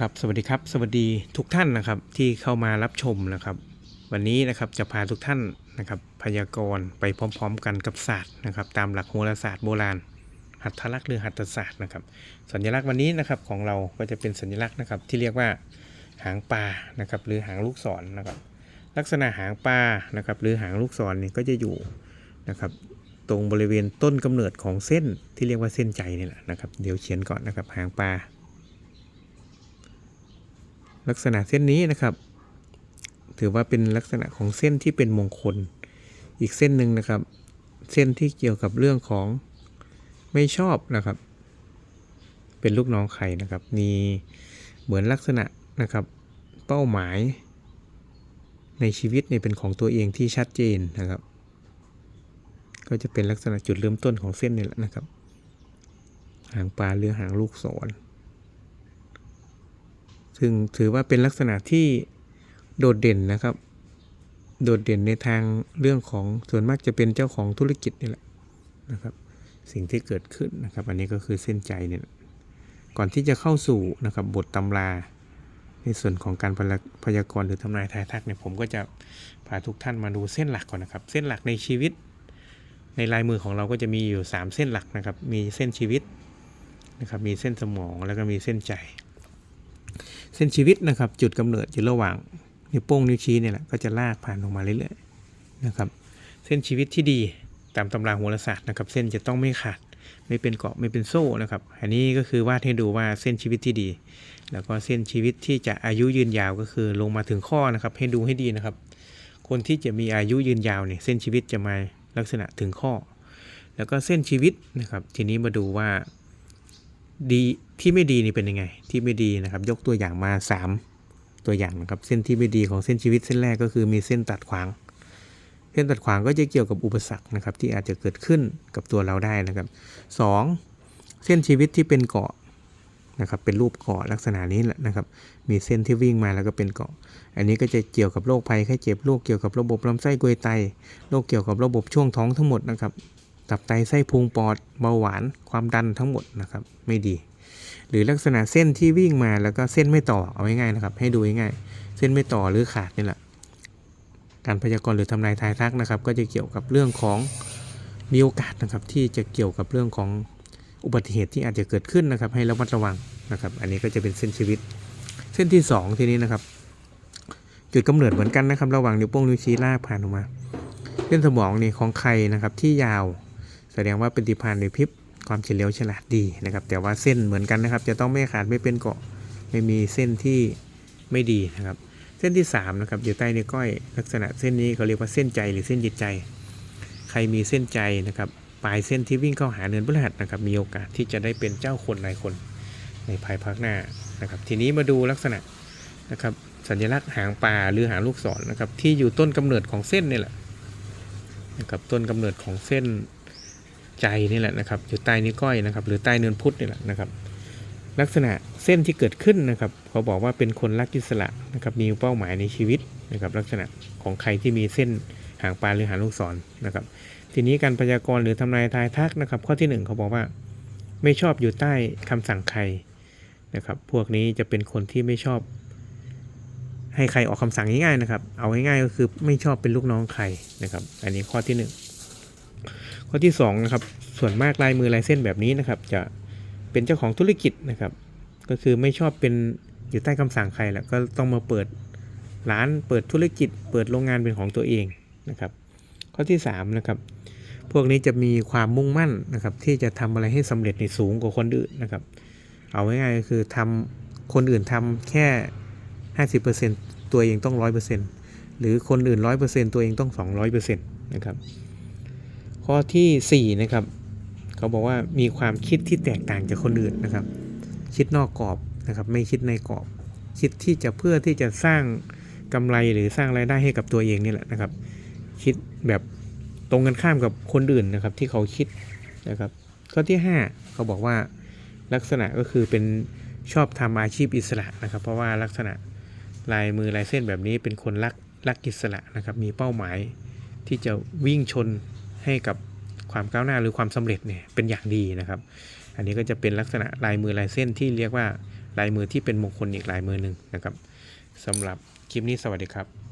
ครับสวัสดีครับ สวัสดีทุกท่านนะครับที่เข้ามารับชมนะครับ วันนี้นะครับจะพาทุกท่านนะครับพยากรณ์ไปพร้อม ๆ กันกับศาสตร์นะครับ ตามหลักโหราศาสตร์โบราณ หัตถลักษณ์หรือหัตถศาสตร์นะครับ สัญลักษณ์วันนี้นะครับของเราก็จะเป็นสัญลักษณ์นะครับ ที่เรียกว่าหางปลานะครับ หรือหางลูกศรนะครับ ลักษณะหางปลานะครับ หรือหางลูกศรนี่ก็จะอยู่นะครับ ตรงบริเวณต้นกำเนิดของเส้นที่เรียกว่าเส้นใจนี่แหละนะครับ เดี๋ยวเขียนก่อนนะครับ หางปลา ลักษณะเส้นนี้นะครับ ถือว่าเป็นลักษณะของเส้นที่เป็นมงคล อีกเส้นหนึ่งนะครับ เส้นที่เกี่ยวกับเรื่องของไม่ชอบนะครับ เป็นลูกน้องใครนะครับ มีเหมือนลักษณะนะครับ เป้าหมายในชีวิตเนี่ยเป็นของตัวเองที่ชัดเจนนะครับ ก็จะเป็นลักษณะจุดเริ่มต้นของเส้นนี่แหละนะครับ หางปลาหรือหางลูกศร ซึ่งถือว่าเป็นลักษณะที่โดดเด่นนะครับ โดดเด่นในทางเรื่องของส่วนมากจะเป็นเจ้าของธุรกิจนี่แหละนะครับ สิ่งที่เกิดขึ้นนะครับ อันนี้ก็คือเส้นใจเนี่ยก่อนที่จะเข้าสู่นะครับบทตำรา ในส่วนของการพยาพยากรณ์หรือทำนายทายทักเนี่ยผมก็จะพาทุกท่านมาดูเส้นหลักก่อนนะครับ เส้นหลักในชีวิต ในลายมือของเราก็จะมีอยู่ 3 เส้นหลักนะครับ มีเส้นชีวิตนะครับ มีเส้นสมองแล้วก็มีเส้นใจ เส้นชีวิตนะครับ จุดกำเนิดอยู่ระหว่างนิ้วโป้งนิ้วชี้เนี่ยแหละก็จะลากผ่านลงมาเรื่อยๆนะครับ เส้นชีวิตที่ดีตามตำราโหราศาสตร์นะครับ เส้นจะต้องไม่ขาดไม่เป็นเกาะไม่เป็นโซ่นะครับ อันนี้ก็คือวาดให้ดูว่าเส้นชีวิตที่ดี แล้วก็เส้นชีวิตที่จะอายุยืนยาวก็คือลงมาถึงข้อนะครับ ให้ดูให้ดีนะครับ คนที่จะมีอายุยืนยาวเนี่ยเส้นชีวิตจะมาลักษณะถึงข้อ แล้วก็เส้นชีวิตนะครับ ทีนี้มาดูว่า ดีที่ไม่ดีนี่เป็นยังไง ที่ไม่ดีนะครับ ยกตัวอย่างมา 3 ตัวอย่างนะครับ เส้นที่ไม่ดีของเส้นชีวิตเส้นแรกก็คือมีเส้นตัดขวาง เส้นตัดขวางก็จะเกี่ยวกับอุปสรรคนะครับ ที่อาจจะเกิดขึ้นกับตัวเราได้นะครับ 2. เส้นชีวิตที่เป็นเกาะนะครับเป็นรูปเกาะลักษณะนี้แหละนะครับมีเส้นที่วิ่งมาแล้วก็เป็นเกาะ อันนี้ก็จะเกี่ยวกับโรคภัยไข้เจ็บโรคเกี่ยวกับระบบลำไส้กลวยไตโรคเกี่ยวกับระบบช่วงท้องทั้งหมดนะครับ ตับไตไส้พุงปอดเบาหวานความดันทั้งหมดนะครับไม่ดี หรือลักษณะเส้นที่วิ่งมาแล้วก็เส้นไม่ต่อเอาง่ายๆนะครับ ให้ดูง่ายๆเส้นไม่ต่อหรือขาดนี่แหละการพยากรณ์หรือทำนายทายทักนะครับ ก็จะเกี่ยวกับเรื่องของมีโอกาสนะครับ ที่จะเกี่ยวกับเรื่องของอุบัติเหตุที่อาจจะเกิดขึ้นนะครับ ให้ระมัดระวังนะครับ อันนี้ก็จะเป็นเส้นชีวิต เส้นที่สองทีนี้นะครับ จุดกำเนิดเหมือนกันนะครับ ระหว่างนิ้วโป้งนิ้วชี้ลากผ่านออกมา เส้นสมองนี่ของใครนะครับที่ยาว แสดงว่าเป็นติพานในพริบความเฉลียวฉลาดดีนะครับ แต่ว่าเส้นเหมือนกันนะครับ จะต้องไม่ขาดไม่เป็นเกาะไม่มีเส้นที่ไม่ดีนะครับ เส้นที่3นะครับอยู่ใต้นิ้วก้อยลักษณะเส้นนี้เขาเรียกว่าเส้นใจหรือเส้นจิตใจ ใครมีเส้นใจนะครับปลายเส้นที่วิ่งเข้าหาเนินพฤหัสนะครับ มีโอกาสที่จะได้เป็นเจ้าคนนายคนในภายภาคหน้านะครับ ทีนี้มาดูลักษณะนะครับ สัญลักษณ์หางปลาหรือหางลูกศรนะครับ ที่อยู่ต้นกำเนิดของเส้นนี่แหละนะครับต้นกำเนิดของเส้น ใจนี่แหละนะครับอยู่ใต้นิ้วก้อยนะครับหรือใต้เนินพุทธนี่แหละนะครับ ลักษณะเส้นที่เกิดขึ้นนะครับเขาบอกว่าเป็นคนรักอิสระนะครับมีเป้าหมายในชีวิตนะครับลักษณะของใครที่มีเส้นหางปลาหรือหางลูกศรนะครับ ทีนี้การพยากรณ์หรือทำนายทายทักนะครับ ข้อที่หนึ่งเขาบอกว่าไม่ชอบอยู่ใต้คำสั่งใครนะครับ พวกนี้จะเป็นคนที่ไม่ชอบ ให้ใครออกคำสั่งง่ายๆนะครับ เอาง่ายๆก็คือไม่ชอบเป็นลูกน้องใครนะครับ อันนี้ข้อที่หนึ่ง ข้อที่2นะครับส่วนมากลายมือลายเส้นแบบนี้นะครับ จะเป็นเจ้าของธุรกิจนะครับ ก็คือไม่ชอบเป็นอยู่ใต้คำสั่งใครแหละก็ต้องมาเปิดร้านเปิดธุรกิจ เปิดโรงงานเป็นของตัวเองนะครับ ข้อที่3นะครับพวกนี้จะมีความมุ่งมั่นนะครับที่จะทำอะไรให้สำเร็จในสูงกว่าคนอื่นนะครับ เอาง่ายๆก็คือทำคนอื่นทำแค่ 50%ตัวเองต้อง 100%หรือคนอื่น 100%ตัวเองต้อง 200%นะครับ ข้อทีสี่4นะครับเขาบอกว่ามีความคิดที่แตกต่างจากคนอื่นนะครับ คิดนอกกรอบนะครับ ไม่คิดในกรอบ คิดที่จะเพื่อที่จะสร้างกำไรหรือสร้างรายได้ให้กับตัวเองนี่แหละนะครับ คิดแบบตรงกันข้ามกับคนอื่นนะครับ ที่เขาคิดนะครับ ข้อที่ 5 เขาบอกว่าลักษณะก็คือเป็นชอบทำอาชีพอิสระนะครับ เพราะว่าลักษณะลายมือลายเส้นแบบนี้เป็นคนรักรักอิสระนะครับ มีเป้าหมายที่จะวิ่งชน ให้กับความก้าวหน้าหรือความสำเร็จเนี่ยเป็นอย่างดีนะครับ อันนี้ก็จะเป็นลักษณะลายมือลายเส้นที่เรียกว่าลายมือที่เป็นมงคลอีกลายมือหนึ่งนะครับสำหรับคลิปนี้สวัสดีครับ